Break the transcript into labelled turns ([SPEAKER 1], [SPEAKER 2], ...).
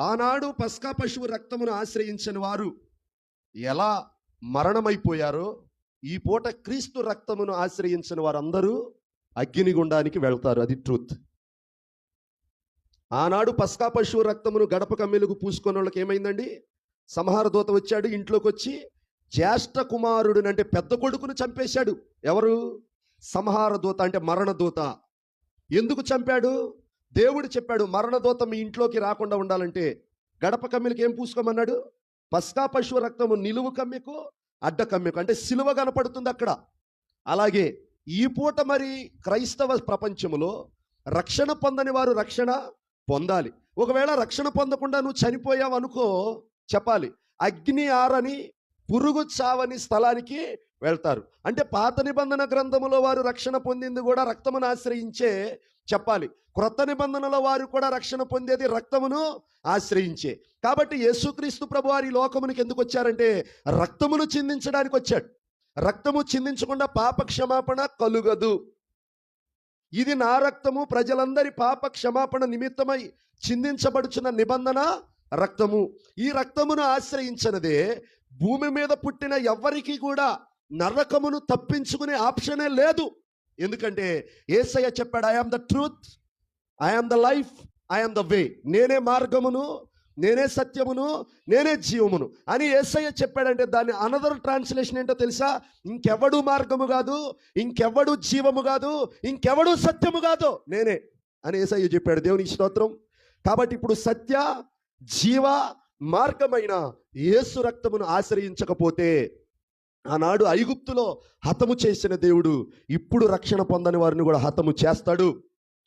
[SPEAKER 1] ఆనాడు పస్కా పశువు రక్తమును ఆశ్రయించని వారు ఎలా మరణమైపోయారో ఈ పూట క్రీస్తు రక్తమును ఆశ్రయించిన వారందరూ అగ్నిగుండానికి వెళ్తారు. అది ట్రూత్. ఆనాడు పస్కా పశువు రక్తమును గడప కమ్మెలకు పూసుకున్న వాళ్ళకి ఏమైందండి? సంహార దూత వచ్చాడు ఇంట్లోకి వచ్చి జ్యేష్ఠ కుమారుడు అంటే పెద్ద కొడుకును చంపేశాడు. ఎవరు? సంహార దూత అంటే మరణ దూత. ఎందుకు చంపాడు? దేవుడు చెప్పాడు మరణదూత మీ ఇంట్లోకి రాకుండా ఉండాలంటే గడప కమ్మిలకి ఏం పూసుకోమన్నాడు? పస్కా పశువు రక్తము నిలువు కమ్మెకు అడ్డ కమ్మికు. అంటే సిలువ కనపడుతుంది అక్కడ. అలాగే ఈ పూట మరి క్రైస్తవ ప్రపంచంలో రక్షణ పొందని వారు రక్షణ పొందాలి. ఒకవేళ రక్షణ పొందకుండా నువ్వు చనిపోయావు అనుకో చెప్పాలి అగ్ని ఆరని పురుగు చావని స్థలానికి వెళ్తారు. అంటే పాత నిబంధన గ్రంథములో వారు రక్షణ పొందింది కూడా రక్తమును ఆశ్రయించే చెప్పాలి. క్రొత్త నిబంధనల వారు కూడా రక్షణ పొందేది రక్తమును ఆశ్రయించే. కాబట్టి యేసుక్రీస్తు ప్రభు వారి లోకమునికి ఎందుకు వచ్చారంటే రక్తమును చిందించడానికి వచ్చాడు. రక్తము చిందించకుండా పాప క్షమాపణ కలుగదు. ఇది నా రక్తము ప్రజలందరి పాప క్షమాపణ నిమిత్తమై చిందించబడుచున్న నిబంధన రక్తము. ఈ రక్తమును ఆశ్రయించినదే భూమి మీద పుట్టిన ఎవ్వరికి కూడా నరకమును తప్పించుకునే ఆప్షనే లేదు. ఎందుకంటే ఏసయ్య చెప్పాడు I am the truth I am the life I am the way నేనే మార్గమును నేనే సత్యమును నేనే జీవమును. అని ఏసయ్య చెప్పాడంటే దాని అనదర్ ట్రాన్స్లేషన్ ఏంటో తెలుసా? ఇంకెవడు మార్గము కాదు ఇంకెవడు జీవము కాదు ఇంకెవడు సత్యము కాదు నేనే అని ఏసయ్య చెప్పాడు. దేవునికి స్తోత్రం. కాబట్టి ఇప్పుడు సత్య జీవ మార్గమైన యేసు రక్తమును ఆశ్రయించకపోతే ఆనాడు ఐగుప్తులో హతము చేసిన దేవుడు ఇప్పుడు రక్షణ పొందని వారిని కూడా హతము చేస్తాడు.